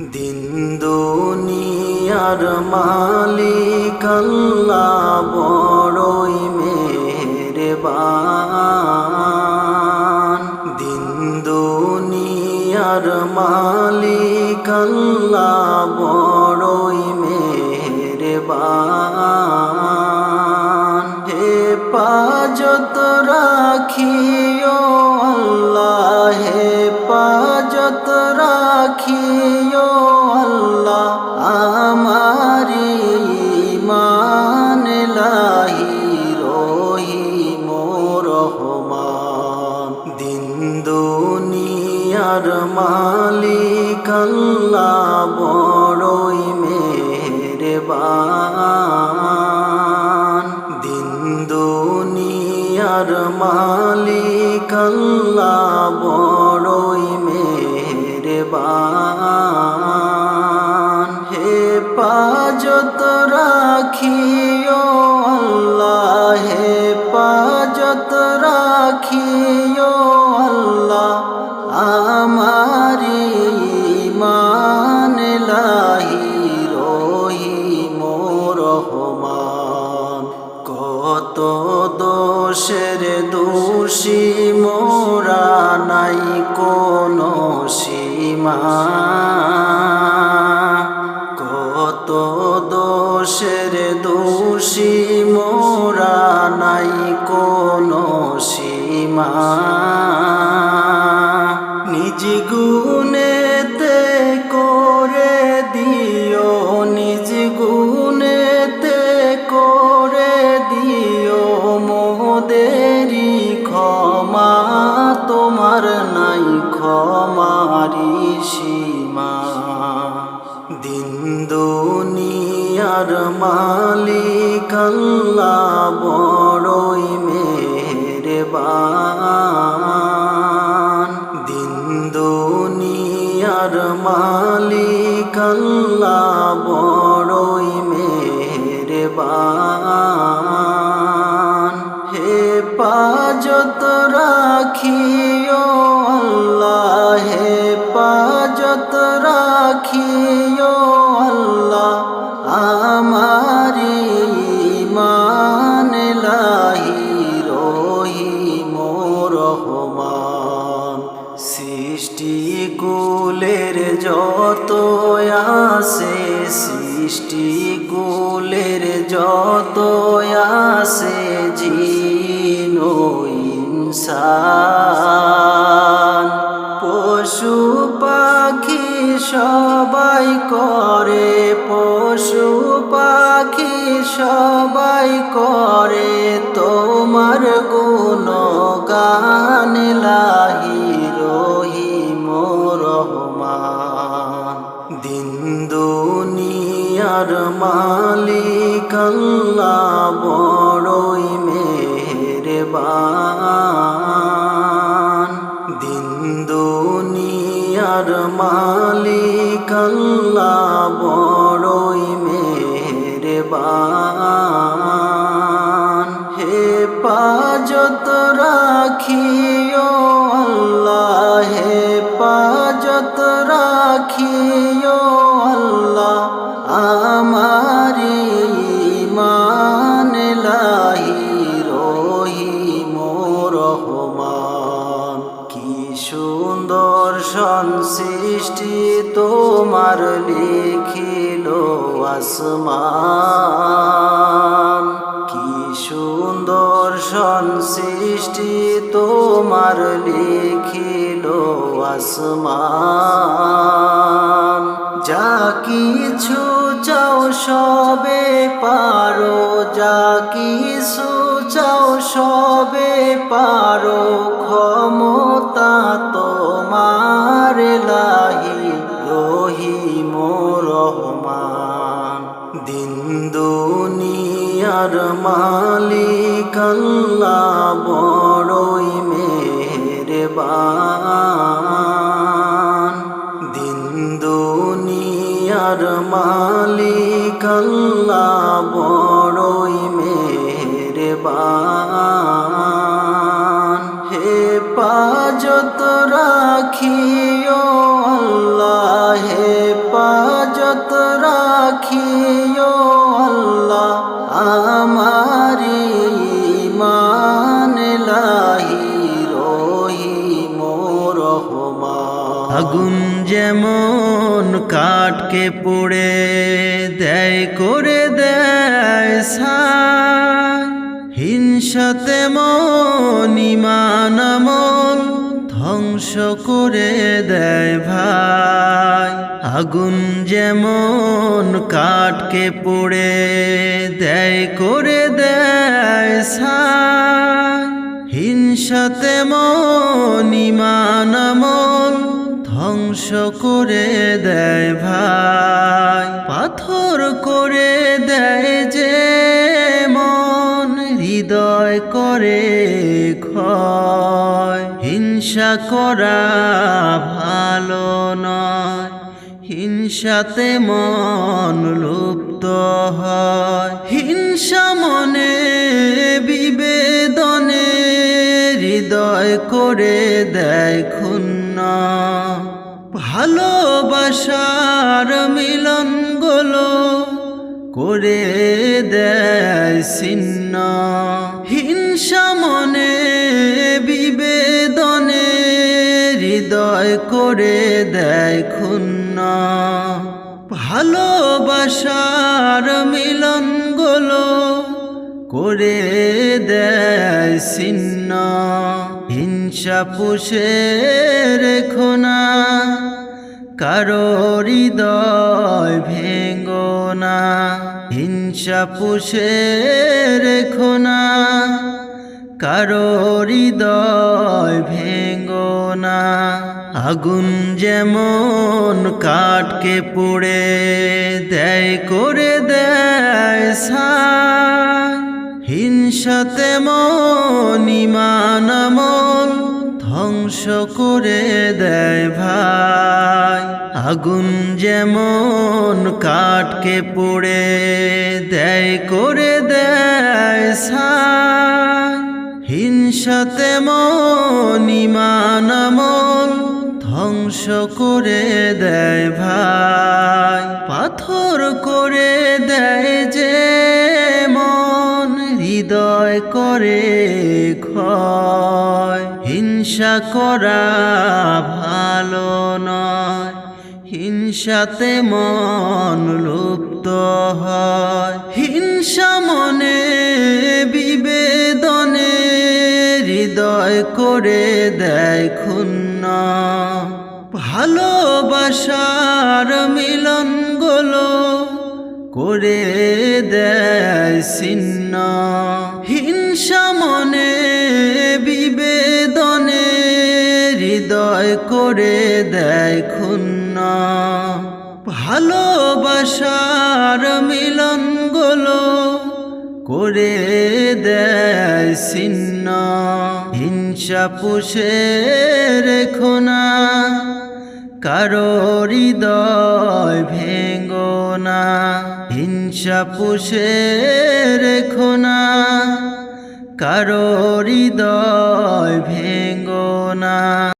দিন দুনিয়ার মালিক আল্লাহ বড়ই মেহেরবান। দিন দুনিয়ার মালিক আল্লাহ বড়ই মেহেরবান। হে পাজত রাখিও আল্লাহ বড়ই মেহেরবান। দিন দুনিয়ার মালিক আল্লাহ বড়ই মেহেরবান। হে পাজত রাখিও কত দোষের দোষী মোরা নাই কোনো সীমা। কত দোষের দোষী মোরা নাই কোনো সীমা। ক্ষমারি সীমা। দিন দুনিয়ার মালিক আল্লাহ বড়ই মেহেরবান। দিন দুনিয়ার মালিক আল্লাহ বড়ই মেহেরবান। হে পাজত রাখিও সৃষ্টি যত আসে সৃষ্টি কুলের যত আসে, জিন ইনসান। পশু পাখি সবাই করে, পশু পাখি সবাই করে, তোমার গুণ দিন দুনিয়ার মালিক আল্লাহ বড়ই মেহেরবান। দিন দুনিয়ার মালিক আল্লাহ বড়ই মেহেরবান। হে পাজত রাখিও আসমান। কি সুন্দর সৃষ্টি তোমার লিখিল আসমান। যা কিছু চাও সবে পারো, যা কিছু চাও সবে পারো, ক্ষমতা তোমার দুনিয়ার মালিক আল্লাহ বড়ই মেহেরবান। দিন দুনিয়ার মালিক আল্লাহ বড়ই মেহেরবান। হে পাজত রাখিও আমারি মান লাহি রহিম রহমান। আগুন যেমন কাঠকে পড়ে দেয়, করে দেয় হিংসাতে মন ইমান আমল ধ্বংস করে দেয় ভাই। আগুন যেমন কাঠকে পড়ে দেয়, করে দেয় ছাই। হিংসাতে মন ইমান আমল ধ্বংস করে দেয় ভাই। পাথর করে করা ভালো নয়। হিংসাতে মন লুপ্ত হয়। হিংসা মনে, বিবেদনে হৃদয় করে দেয় ক্ষুণ্ণ। ভালোবাসার মিলনগুলো করে দেয় ছিন্ন। হিংসা মনে করে দেয় ক্ষুণ্ণ ভালোবাসার মিলনগুলো করে দেয় ছিন্ন হিংসা পুষে রেখো না কারও হৃদয় ভেঙ্গো না। হিংসা পুষে রেখো না কারও হৃদয় ভেঙ্গো না। আগুন যেমন কাঠকে পড়ে দেয়, করে দেয় ছাই হিংসাতে মন ইমান ধ্বংস করে দেয় ভাই। আগুন যেমন কাঠকে পড়ে দেয়, করে দেয় ছাই হিংসাতে মন, ইমান, আমল ধ্বংস করে দেয় ভাই। পাথর করে দেয় যে মন, হৃদয় করে ক্ষয়। হিংসা করা ভালো নয়, হিংসাতে মন লুপ্ত হয়। হিংসা মনে করে দেয় ক্ষুণ্ণ ভালোবাসার মিলনগুলো করে দেয় ছিন্ন। হিংসা মনে, বিবেদনে হৃদয় করে দেয় ক্ষুণ্ণ ভালোবাসার মিলনগুলো করে দেয় ছিন্ন। হিংসা পুষে রেখো না কারও হৃদয় ভেঙ্গো না। হিংসা পুষে রেখো না ভেঙ্গো না।